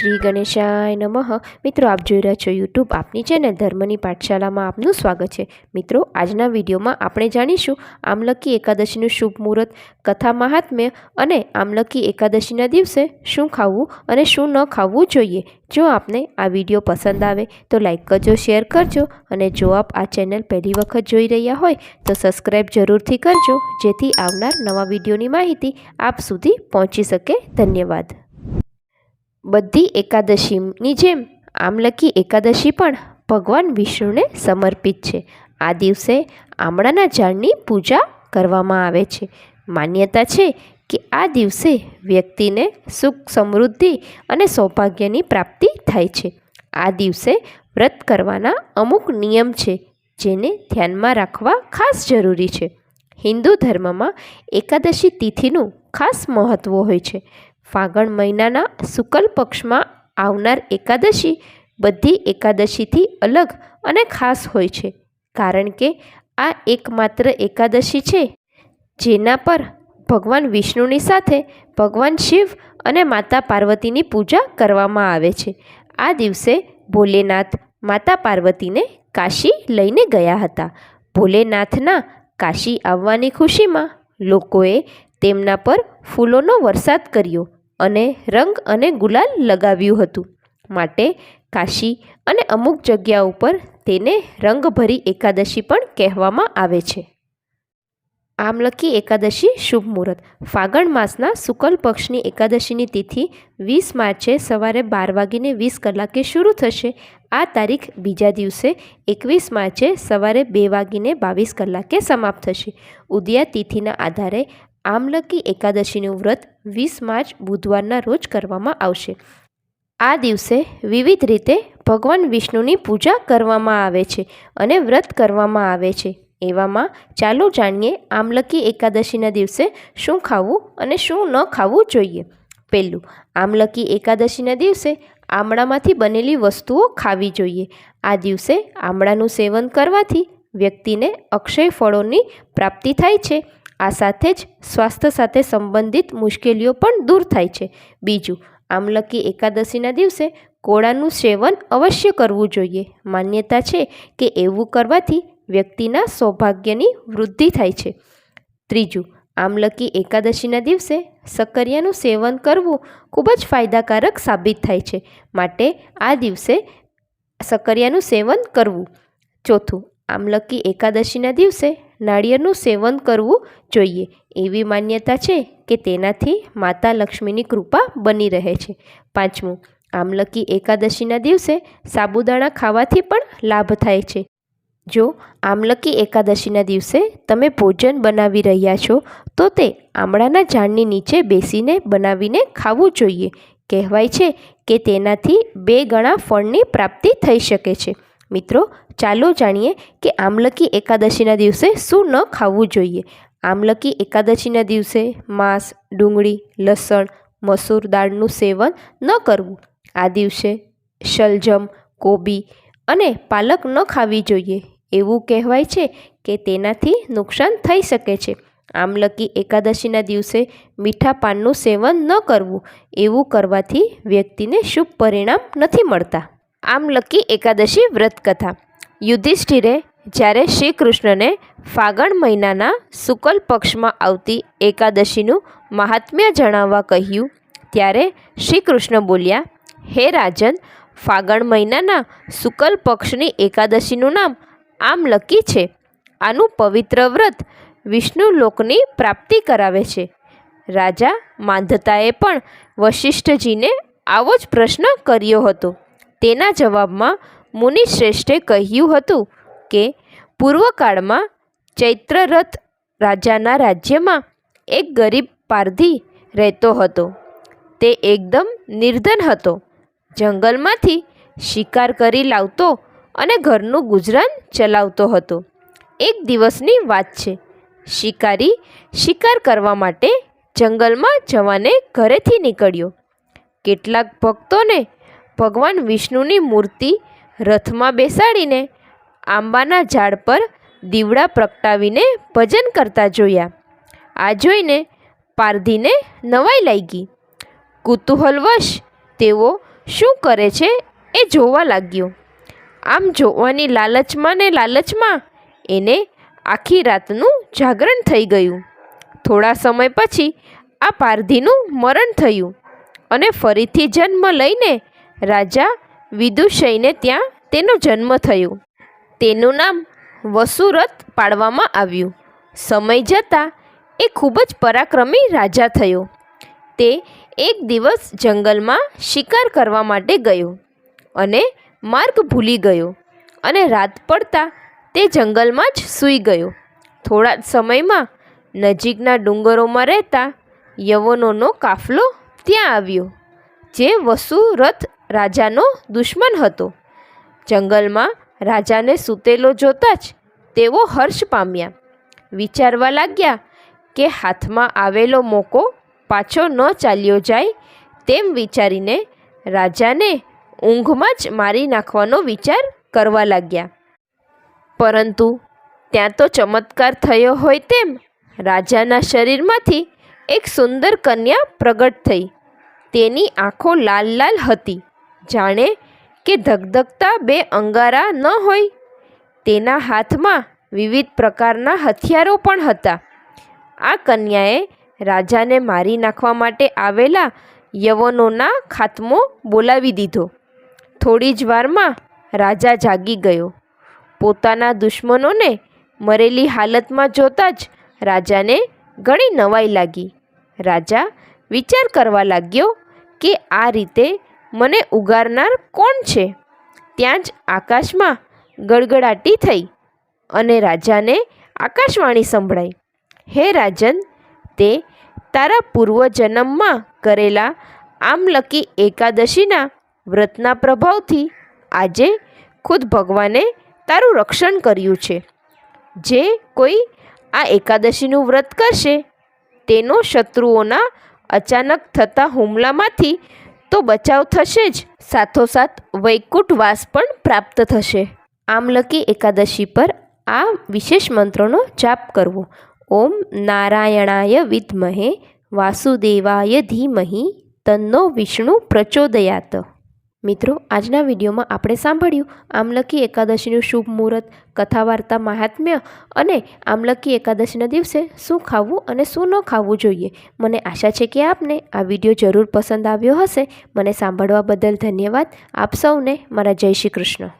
શ્રી ગણેશાય નમઃ. મિત્રો, આપ જોઈ રહ્યા છો યુટ્યુબ આપની ચેનલ ધર્મની પાઠશાલામાં આપનું સ્વાગત છે. મિત્રો, આજના વિડીયોમાં આપણે જાણીશું આમલકી એકાદશીનું શુભ મુહૂર્ત, કથા મહાત્મ્ય અને આમલકી એકાદશીના દિવસે શું ખાવું અને શું ન ખાવું જોઈએ. જો આપને આ વીડિયો પસંદ આવે, તો લાઇક કરજો, શેર કરજો અને જો આપ આ ચેનલ પહેલી વખત જોઈ રહ્યા હોય, તો સબસ્ક્રાઈબ જરૂરથી કરજો, જેથી આવનાર નવા વિડીયોની માહિતી આપ સુધી પહોંચી શકે. ધન્યવાદ. બધી એકાદશીની જેમ, આમલકી એકાદશી પણ ભગવાન વિષ્ણુને સમર્પિત છે. આ દિવસે આમળાના ઝાડની પૂજા કરવામાં આવે છે. માન્યતા છે કે આ દિવસે વ્યક્તિને સુખ, સમૃદ્ધિ અને સૌભાગ્યની પ્રાપ્તિ થાય છે. આ દિવસે વ્રત કરવાના અમુક નિયમ છે, જેને ધ્યાનમાં રાખવા ખાસ જરૂરી છે. હિન્દુ ધર્મમાં એકાદશી તિથિનું ખાસ મહત્ત્વ હોય છે. ફાગણ મહિનાના શુકલ પક્ષમાં આવનાર એકાદશી બધી એકાદશીથી અલગ અને ખાસ હોય છે. કારણ કે આ એકમાત્ર એકાદશી છે, જેના પર ભગવાન વિષ્ણુની સાથે ભગવાન શિવ અને માતા પાર્વતીની પૂજા કરવામાં આવે છે. આ દિવસે ભોલેનાથ માતા પાર્વતીને કાશી લઈને ગયા હતા. ભોલેનાથના કાશી આવવાની ખુશીમાં લોકોએ તેમના પર ફૂલોનો વરસાદ કર્યો. અને રંગ અને ગુલાલ લગાવ્યું હતું. માટે કાશી અને અમુક જગ્યા ઉપર તેને રંગભરી એકાદશી પણ કહેવામાં આવે છે. આમલકી એકાદશી શુભ મુહૂર્ત. ફાગણ માસના શુકલ પક્ષની એકાદશીની તિથિ વીસ માર્ચે સવારે બાર વાગીને વીસ કલાકે શરૂ થશે. આ તારીખ બીજા દિવસે એકવીસ માર્ચે સવારે બે વાગીને બાવીસ કલાકે સમાપ્ત થશે. ઉદયા તિથિના આધારે આમલકી એકાદશીનું વ્રત વીસ માર્ચ બુધવારના રોજ કરવામાં આવશે. આ દિવસે વિવિધ રીતે ભગવાન વિષ્ણુની પૂજા કરવામાં આવે છે અને વ્રત કરવામાં આવે છે. એવામાં ચાલો જાણીએ આમલકી એકાદશીના દિવસે શું ખાવું અને શું ન ખાવું જોઈએ. પહેલું, આમલકી એકાદશીના દિવસે આમળામાંથી બનેલી વસ્તુઓ ખાવી જોઈએ. આ દિવસે આમળાનું સેવન કરવાથી વ્યક્તિને અક્ષય ફળોની પ્રાપ્તિ થાય છે. આ સાથે જ સ્વાસ્થ્ય સાથે સંબંધિત મુશ્કેલીઓ પણ દૂર થાય છે. બીજું, આમલકી એકાદશીના દિવસે કોળાનું સેવન અવશ્ય કરવું જોઈએ. માન્યતા છે કે એવું કરવાથી વ્યક્તિના સૌભાગ્યની વૃદ્ધિ થાય છે. ત્રીજું, આમલકી એકાદશીના દિવસે સક્કરિયાનું સેવન કરવું ખૂબ જ ફાયદાકારક સાબિત થાય છે. માટે આ દિવસે સક્કરિયાનું સેવન કરવું. ચોથું, આમલકી એકાદશીના દિવસે નાળિયેરનું સેવન કરવું જોઈએ. એવી માન્યતા છે કે તેનાથી માતા લક્ષ્મીની કૃપા બની રહે છે. પાંચમું, આમલકી એકાદશીના દિવસે સાબુદાણા ખાવાથી પણ લાભ થાય છે. જો આમલકી એકાદશીના દિવસે તમે ભોજન બનાવી રહ્યા છો, તો તે આમળાના ઝાડની નીચે બેસીને બનાવીને ખાવું જોઈએ. કહેવાય છે કે તેનાથી બે ગણા ફળની પ્રાપ્તિ થઈ શકે છે. મિત્રો, ચાલો જાણીએ કે આમલકી એકાદશીના દિવસે શું ન ખાવું જોઈએ. આમલકી એકાદશીના દિવસે માંસ, ડુંગળી, લસણ, મસૂર દાળનું સેવન ન કરવું. આ દિવસે શલજમ, કોબી અને પાલક ન ખાવી જોઈએ. એવું કહેવાય છે કે તેનાથી નુકસાન થઈ શકે છે. આમલકી એકાદશીના દિવસે મીઠા પાનનું સેવન ન કરવું. એવું કરવાથી વ્યક્તિને શુભ પરિણામ નથી મળતા. આમલકી એકાદશી વ્રત કથા યુધિષ્ઠિરે જ્યારે શ્રી કૃષ્ણને ફાગણ મહિનાના શુકલ પક્ષમાં આવતી એકાદશીનું મહાત્મ્ય જણાવવા કહ્યું, ત્યારે શ્રી કૃષ્ણ બોલ્યા, હે રાજન, ફાગણ મહિનાના શુકલ પક્ષની એકાદશીનું નામ આમ લકી છે. આનું પવિત્ર વ્રત વિષ્ણુ લોકની પ્રાપ્તિ કરાવે છે. રાજા માંધતાએ પણ વશિષ્ઠજીને આવો જ પ્રશ્ન કર્યો હતો. તેના જવાબમાં મુનિશ્રેષ્ઠે કહ્યું હતું કે, પૂર્વકાળમાં ચૈત્રરથ રાજાના રાજ્યમાં એક ગરીબ પારધી રહેતો હતો. તે એકદમ નિર્ધન હતો. જંગલમાંથી શિકાર કરી લાવતો અને ઘરનું ગુજરાન ચલાવતો હતો. એક દિવસની વાત છે. શિકારી શિકાર કરવા માટે જંગલમાં જવાને ઘરેથી નીકળ્યો. કેટલાક ભક્તોને ભગવાન વિષ્ણુની મૂર્તિ રથમાં બેસાડીને આંબાના ઝાડ પર દીવડા પ્રગટાવીને ભજન કરતા જોયા. આ જોઈને પારધીને નવાઈ લાગી. કુતૂહલવશ તેઓ શું કરે છે એ જોવા લાગ્યો. આમ જોવાની લાલચમાં ને લાલચમાં એને આખી રાતનું જાગરણ થઈ ગયું. થોડા સમય પછી આ પારધીનું મરણ થયું અને ફરીથી જન્મ લઈને રાજા વિદુષયને ત્યાં તેનો જન્મ થયો. તેનું નામ વસુરથ પાડવામાં આવ્યું. સમય જતાં એ ખૂબ જ પરાક્રમી રાજા થયો. તે એક દિવસ જંગલમાં શિકાર કરવા માટે ગયો અને માર્ગ ભૂલી ગયો અને રાત પડતા તે જંગલમાં જ સૂઈ ગયો. થોડા જ સમયમાં નજીકના ડુંગરોમાં રહેતા યવનોનો કાફલો ત્યાં આવ્યો, જે વસુરથ રાજાનો દુશ્મન હતો. જંગલમાં રાજાને સૂતેલો જોતાં જ તેઓ હર્ષ પામ્યા. વિચારવા લાગ્યા કે હાથમાં આવેલો મોકો પાછો ન ચાલ્યો જાય તેમ વિચારીને રાજાને ઊંઘમાં જ મારી નાખવાનો વિચાર કરવા લાગ્યા. પરંતુ ત્યાં તો ચમત્કાર થયો હોય તેમ રાજાના શરીરમાંથી એક સુંદર કન્યા પ્રગટ થઈ. તેની આંખો લાલ લાલ હતી. જાણે કે ધગધગતા બે અંગારા ન હોય. તેના હાથમાં વિવિધ પ્રકારના હથિયારો પણ હતા. આ કન્યાએ રાજાને મારી નાખવા માટે આવેલા યવનોના ખાત્મો બોલાવી દીધો. થોડી જ વારમાં રાજા જાગી ગયો. પોતાના દુશ્મનોને મરેલી હાલતમાં જોતાં જ રાજાને ઘણી નવાઈ લાગી. રાજા વિચાર કરવા લાગ્યો કે આ રીતે મને ઉગારનાર કોણ છે? ત્યાં જ આકાશમાં ગડગડાટી થઈ અને રાજાને આકાશવાણી સંભળાઈ. હે રાજન, તે તારા પૂર્વજન્મમાં કરેલા આમલકી એકાદશીના વ્રતના પ્રભાવથી આજે ખુદ ભગવાને તારું રક્ષણ કર્યું છે. જે કોઈ આ એકાદશીનું વ્રત કરશે, તેનો શત્રુઓના અચાનક થતા હુમલામાંથી તો બચાવ થશે જ. સાથોસાથ વૈકુંઠવાસ પણ પ્રાપ્ત થશે. આમલકી એકાદશી પર આ વિશેષ મંત્રનો જાપ કરવો. ઓમ નારાયણાય વિદ્મહે, વાસુદેવાય ધીમહી, તન્નો વિષ્ણુ પ્રચોદયાત. મિત્રો, આજના વિડીયોમાં આપણે સાંભળ્યું આમલકી એકાદશીનું શુભ મુહૂર્ત કથા વાર્તા મહાત્મ્ય અને આમલકી એકાદશીના દિવસે શું ખાવું અને શું ન ખાવું જોઈએ. મને આશા છે કે આપને આ વીડિયો જરૂર પસંદ આવ્યો હશે. મને સાંભળવા બદલ ધન્યવાદ. આપ સૌને મારા જય શ્રી કૃષ્ણ.